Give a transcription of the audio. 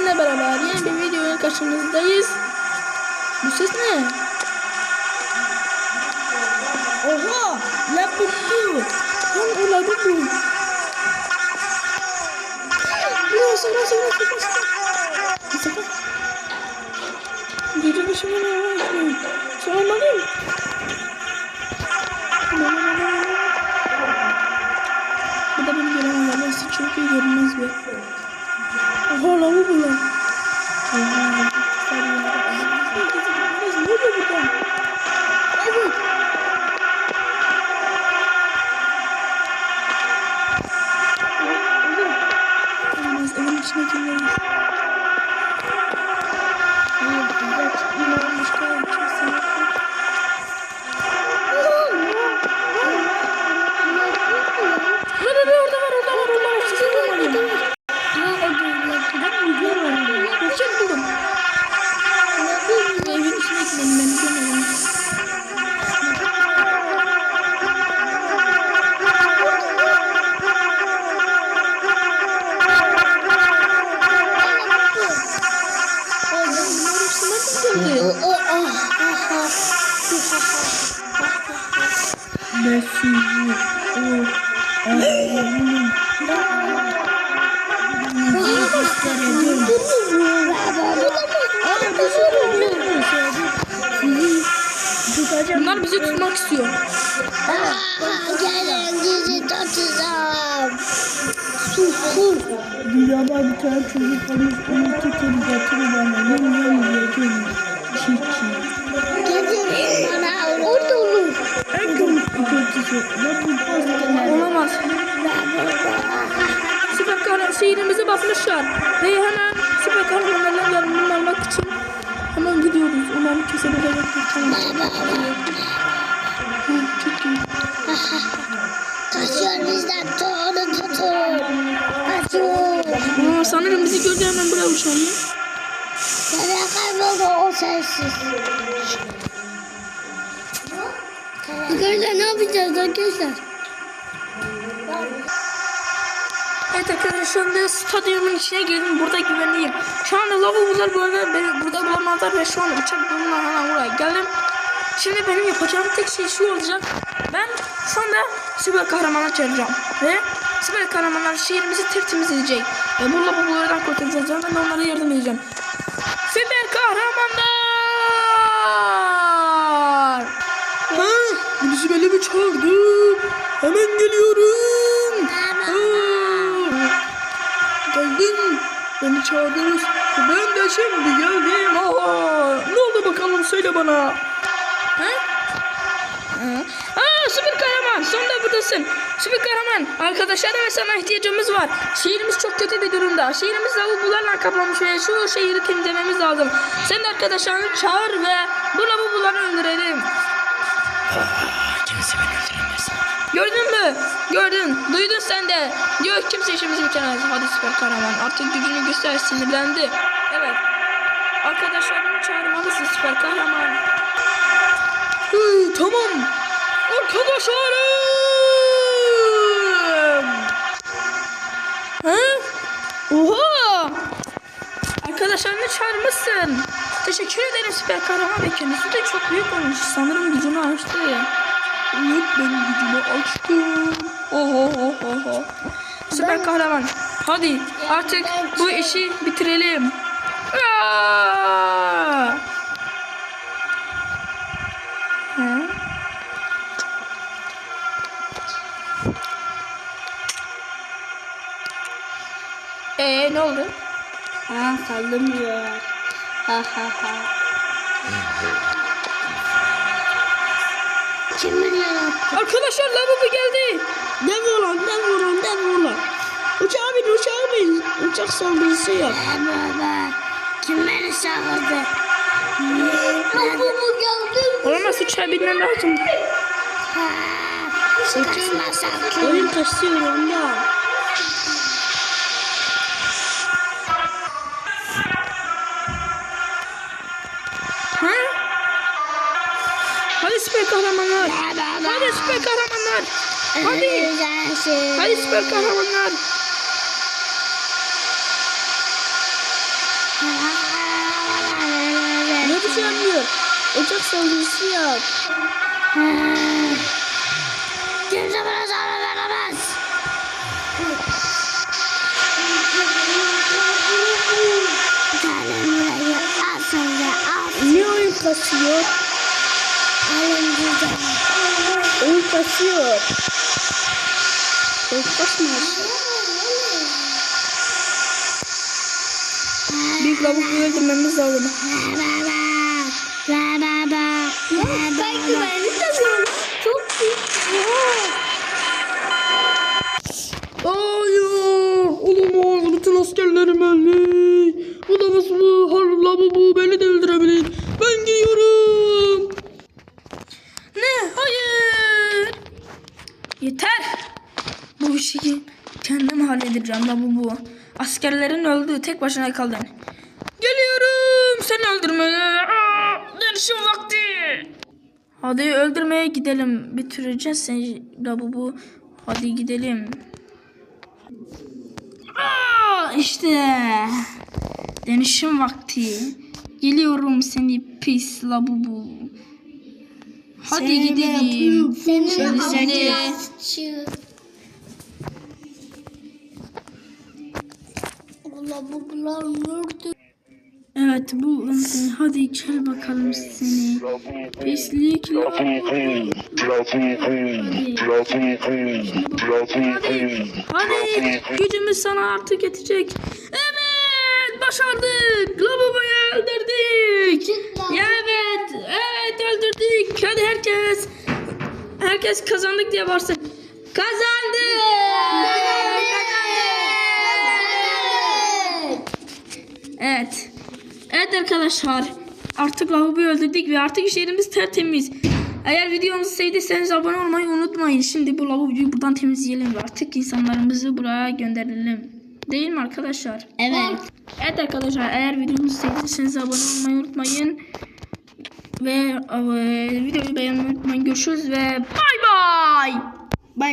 sizinle beraber yeni bir videoya karşınızdayız. Bu ses ne? Oha! La bu bu. Lan o la bu bu. Burası burası burası burası. Sakın. Gece başıma ne var? Sormalıyım. Bu da beni göremem. Burası çok iyi görünmez bir. Oha la bu lan. Ne oluyor burada? Evet. Olmaz evin içine girmeyiz. Bunlar bizi tutmak istiyor. Gelin bizi tutacağım. Sus sus. Dünyada bir tane çocuk varmış, onu tutup götürüp bana. Yem yem yiyeceğim. Çiğ Olamaz. Süper kahraman şehrimizi basmışlar. Ve hemen süper kahramanlarla yanından almak için hemen gidiyoruz. Umarım kimse. Tamam. Hı, Çok iyi. Kaçıyor bizden doğru tutun. Kaçıyor. Aa, sanırım bizi gördü hemen buraya uçalım. Nereye kayboldu o sensiz? Arkadaşlar ne yapacağız arkadaşlar? Evet arkadaşlar şu anda stadyumun içine girdim. Burada güvenliyim. Şu anda lavabolar böyle burada bulamazlar ve şu an uçak bulunma hemen buraya geldim. Şimdi benim yapacağım tek şey şu olacak. Ben şu anda süper kahramanlar çağıracağım. Ve süper kahramanlar şehrimizi tertemiz edecek. Ve bu lavabolardan kurtaracağız. Ben de onlara yardım edeceğim. Beni çağırdı? Hemen geliyorum. Geldim. Beni çağırdınız. Ben de şimdi geldim. Aa, ne oldu bakalım söyle bana. Ha? Ha? Aa, süper kahraman sonunda buradasın. Süper kahraman arkadaşlara ve sana ihtiyacımız var. Şehrimiz çok kötü bir durumda. Şehrimiz lavabolarla kaplanmış ve şu şehri temizlememiz lazım. Sen de arkadaşlarını çağır ve bu lavaboları öldürelim. Kimse beni öldüremez. Gördün mü? Gördün. Duydun sen de. Diyor kimse işimizi bitiremez. Hadi süper kahraman. Artık gücünü göster. Sinirlendi. Evet. Arkadaşlarını çağırmalısın süper kahraman. Hı, tamam. Arkadaşlarım. Ha? Oha. Arkadaşlarını çağırmışsın. Teşekkür ederim süper kahraman ve kendisi de çok büyük olmuş. Sanırım gücünü aştı. Evet ben gücümü açtım. Oho oho oho. Süper kahraman. Hadi artık bu işi bitirelim. Aa! Ee ne oldu? Ha sallamıyor. Ha ha ha. Kimin yarattı? Arkadaşlar lavabo geldi. Dev olan, dev olan, dev olan. Uçağa bin, uçağa bin. Uçak saldırısı yap. Baba. Kim beni çağırdı? Bu mu geldi? Olamaz uçağa binmem lazım. Ha. Kaçma sakın. Oyun kasıyor onda. Süper kahramanlar. Hadi süper kahramanlar. Hadi. Hadi. Hadi süper kahramanlar. Ne yapmıyor. Ocak saldırısı yap. Oyun kasıyor. Oyun kasmıyor. Büyük lavuğu öldürmemiz lazım. Ben güvenlik yazıyorum. Çok büyük. Hayır. Olamaz. Bütün askerlerim öldü. Olamaz bu. Harla bu bu. Beni de öldürebilir. Ben gidiyorum. Ne? Hayır. Yeter. Bu işi kendim halledeceğim la bu bu. Askerlerin öldü. Tek başına kaldın. Geliyorum. Seni öldürmeye. Dönüşüm vakti. Hadi öldürmeye gidelim. Bitireceğiz seni la bu bu. Hadi gidelim. Aa, işte dönüşüm vakti. Geliyorum seni pis labubu. Hadi gidelim. Senin Şimdi seni Bular nerede? Evet buldum seni. Hadi gel bakalım seni. Pislik Hadi gücümüz sana artık yetecek. Evet başardık. Labubu'yu öldürdük. Evet evet öldürdük. Hadi herkes herkes kazandık diye varsın. Kazandık. Evet. Evet arkadaşlar. Artık lavaboyu öldürdük ve artık işlerimiz tertemiz. Eğer videomuzu sevdiyseniz abone olmayı unutmayın. Şimdi bu lavaboyu buradan temizleyelim ve artık insanlarımızı buraya gönderelim. Değil mi arkadaşlar? Evet. Evet arkadaşlar eğer videomuzu sevdiyseniz abone olmayı unutmayın. Ve e, videoyu beğenmeyi unutmayın. Görüşürüz ve bay bay.